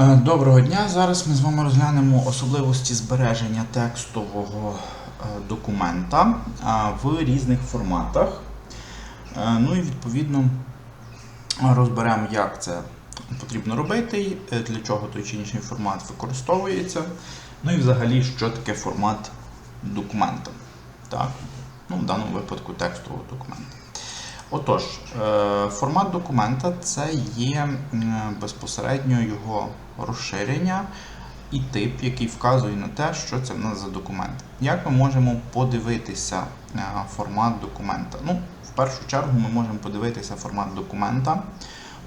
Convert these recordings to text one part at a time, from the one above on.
Е, Доброго дня. Зараз ми з вами розглянемо особливості збереження текстового е, документа в різних форматах. Е, Ну і відповідно розберемо, як це потрібно робити, для чого той чи інший формат використовується. Ну і взагалі, що таке формат документа. Так? Ну, в даному випадку текстового документа. Отож, е, формат документа це є безпосередньо його розширення і тип, який вказує на те, що це в нас за документ. Як ми можемо подивитися е, формат документа? Ну, в першу чергу ми можемо подивитися формат документа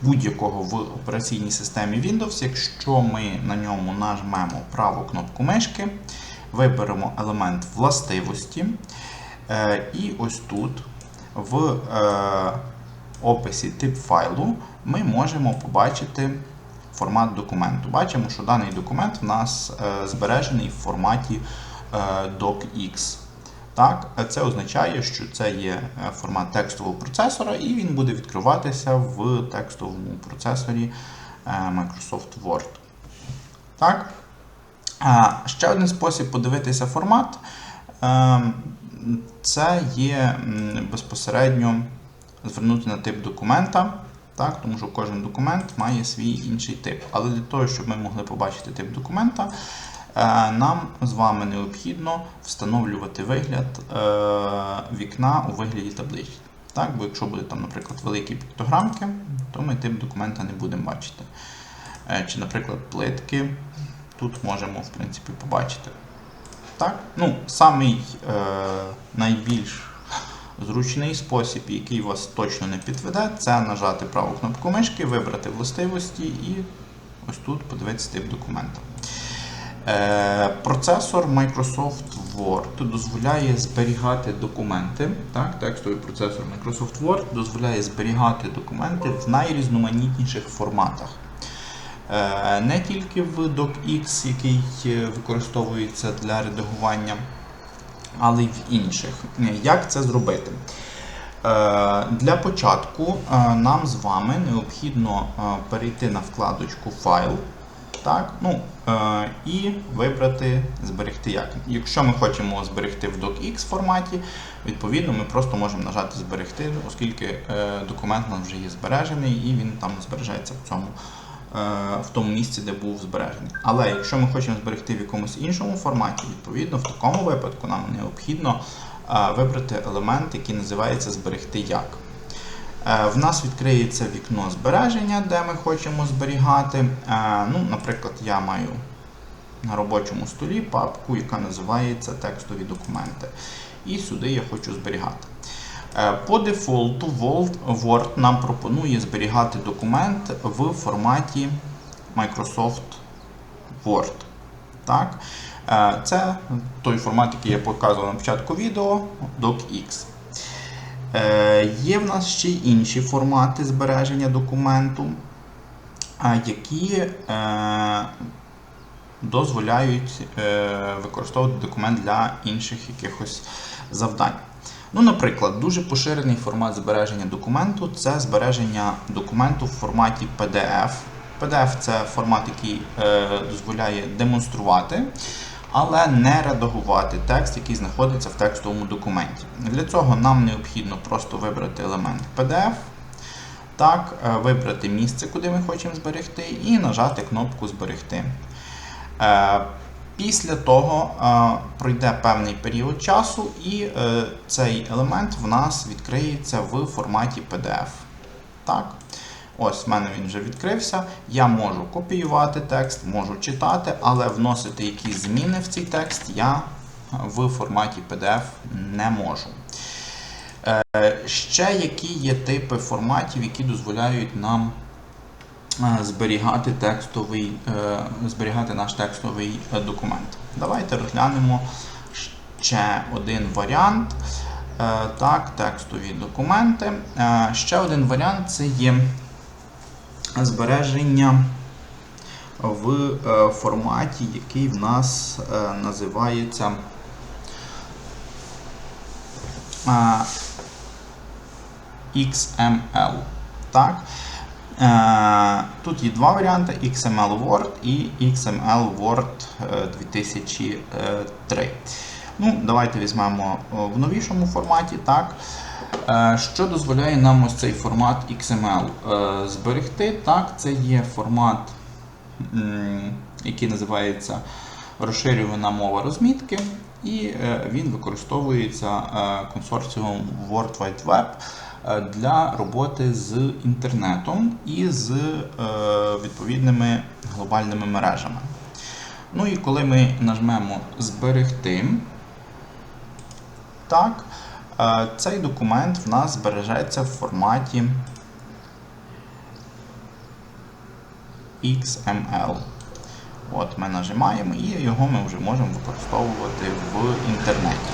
будь-якого в операційній системі Windows, якщо ми на ньому нажмемо праву кнопку мишки, виберемо елемент властивості, е, і ось тут в е, описі тип файлу ми можемо побачити формат документу. Бачимо, що даний документ в нас е, збережений в форматі е, docx. Так, це означає, що це є е, формат текстового процесора, і він буде відкриватися в текстовому процесорі е, Microsoft Word. Так? Ще один спосіб подивитися формат. Це є безпосередньо звернути на тип документа, так, тому що кожен документ має свій інший тип. Але для того, щоб ми могли побачити тип документа, е, нам з вами необхідно встановлювати вигляд е, вікна у вигляді таблиці. Так, бо якщо буде там, наприклад, великі піктограмки, то ми тип документа не будемо бачити. Е, Чи, наприклад, плитки тут можемо в принципі побачити. Так? Ну, самий е, найбільш зручний спосіб, який вас точно не підведе, це нажати праву кнопку мишки, вибрати властивості і ось тут подивитися тип документа. Е, процесор Microsoft Word дозволяє зберігати документи. Так, Текстовий процесор Microsoft Word дозволяє зберігати документи в найрізноманітніших форматах. Е, Не тільки в DocX, який е, використовується для редагування, але й в інших. Е, Як це зробити? Для початку нам з вами необхідно перейти на вкладочку Файл. Так, ну, і вибрати зберегти як. Якщо ми хочемо зберегти в docx форматі, відповідно ми просто можемо нажати зберегти, оскільки документ у нас вже є збережений і він там збережеться в цьому е, в тому місці, де був збережений. Але якщо ми хочемо зберегти в якомусь іншому форматі, відповідно в такому випадку нам необхідно е, вибрати елемент, який називається зберегти як. Е, В нас відкриється вікно збереження, де ми хочемо зберігати. Е, Ну, Наприклад, я маю на робочому столі папку, яка називається текстові документи. І сюди я хочу зберігати. Е, По дефолту Word- нам пропонує зберігати документ в форматі Microsoft Word. Так? Е, Це той формат, який я показував на початку відео, docx. Е, Є в нас ще й інші формати збереження документу, які дозволяють використовувати документ для інших якихось завдань. Ну, Наприклад, дуже поширений формат збереження документу це збереження документу в форматі PDF. PDF це формат, який е, дозволяє демонструвати, але не редагувати текст, який знаходиться в текстовому документі. Для цього нам необхідно просто вибрати елемент PDF, так, е, вибрати місце, куди ми хочемо зберегти, і нажати кнопку Зберегти. Е, Після того е, пройде певний період часу, і е, цей елемент в нас відкриється в форматі PDF. Так. Ось в мене він вже відкрився. Я можу копіювати текст, можу читати, але вносити якісь зміни в цей текст я в форматі PDF не можу. Е, Ще які є типи форматів, які дозволяють нам е, зберігати текстовий, е, зберігати наш текстовий е, документ. Давайте розглянемо ще один варіант. Е, Так, текстові документи. Е, Ще один варіант це є збереження в е, форматі, який в нас е, називається е, XML. Так? Е, Тут є два варіанти: XML Word і XML Word е, 2003. Ну, Давайте візьмемо в новішому форматі. Так. Е, Що дозволяє нам ось цей формат XML е, зберегти? Так, це є формат, який називається розширювана мова розмітки, і е, він використовується е, консорціумом World Wide Web е, для роботи з інтернетом і з відповідними глобальними мережами. Ну і коли ми нажмемо Зберегти, так, цей документ в нас збережеться в форматі XML. От Ми нажимаємо і його ми вже можемо використовувати в інтернеті.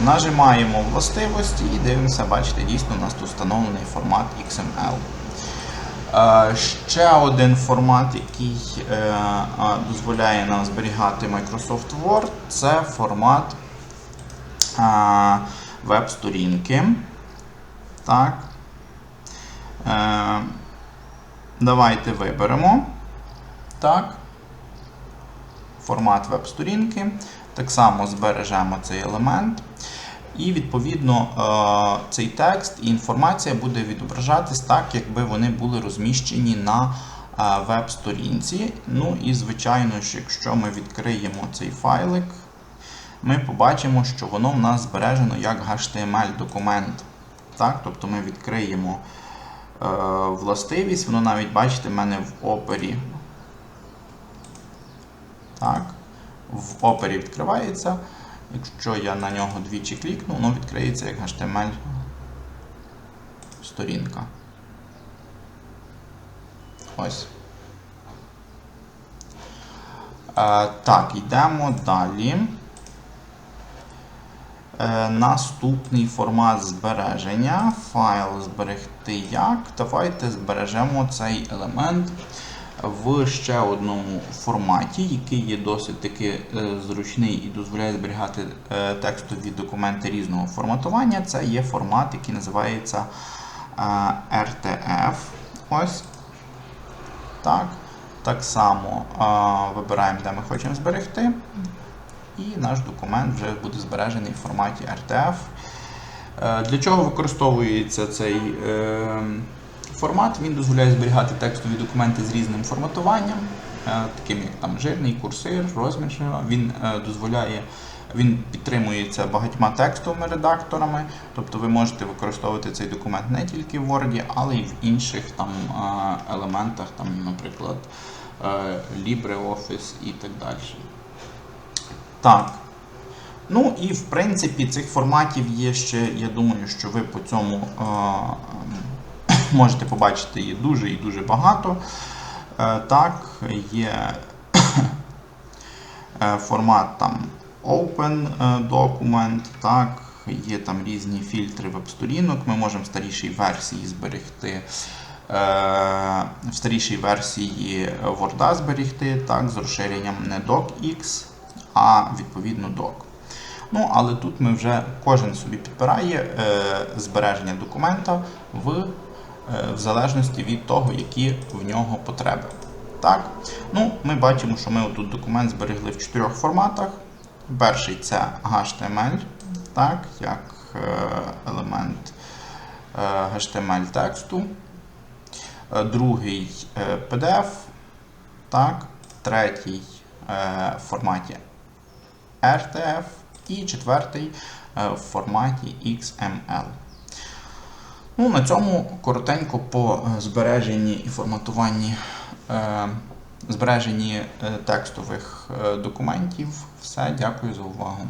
Нажимаємо властивості і дивимося, бачите, дійсно у нас тут встановлений формат XML. Е, Ще один формат, який е, дозволяє нам зберігати Microsoft Word, це формат е, веб-сторінки. Так. Давайте виберемо. Так. Формат веб-сторінки. Так само збережемо цей елемент. І, відповідно, е, цей текст і інформація буде відображатись так, якби вони були розміщені на е, веб-сторінці. Ну і, звичайно ж, якщо ми відкриємо цей файлик, ми побачимо, що воно в нас збережено як HTML-документ. Так? Тобто ми відкриємо е, властивість, воно навіть, бачите, в мене в опері. Так, в опері відкривається. Якщо я на нього двічі клікну, воно відкриється як HTML сторінка. Ось. Е, так, йдемо далі. Е, наступний формат збереження. Файл зберегти як. Давайте збережемо цей елемент в ще одному форматі, який є досить таки е, зручний і дозволяє зберігати е, текстові документи різного форматування. Це є формат, який називається е, RTF. Ось. Так. Так само вибираємо, де ми хочемо зберегти. І наш документ вже буде збережений в форматі RTF. Для чого використовується цей формат? Він дозволяє зберігати текстові документи з різним форматуванням, е, таким як там жирний, курсир, розмір. Він е, дозволяє, він підтримується багатьма текстовими редакторами, тобто ви можете використовувати цей документ не тільки в Word, але й в інших там е, елементах, там, наприклад, LibreOffice і так далі. Так. Ну і в принципі цих форматів є ще, я думаю, що ви по цьому можете побачити є дуже і дуже багато. Е, так, є е, формат там Open е, Document, так, є там різні фільтри веб-сторінок. Ми можемо в старішій версії зберегти. В старішій версії Word зберегти так, з розширенням не docx, а відповідно doc. Ну, але тут ми вже кожен собі підбирає збереження документа в, в залежності від того, які в нього потреби. Так? Ну, Ми бачимо, що ми тут документ зберегли в чотирьох форматах. Перший це HTML, так, як е, елемент е, HTML тексту. Е, Другий е, PDF, так, третій е, в форматі RTF і четвертий е, в форматі XML. Ну, На цьому коротенько по е, збереженні і форматуванні е, збереженні е, текстових е, документів. Все, дякую за увагу.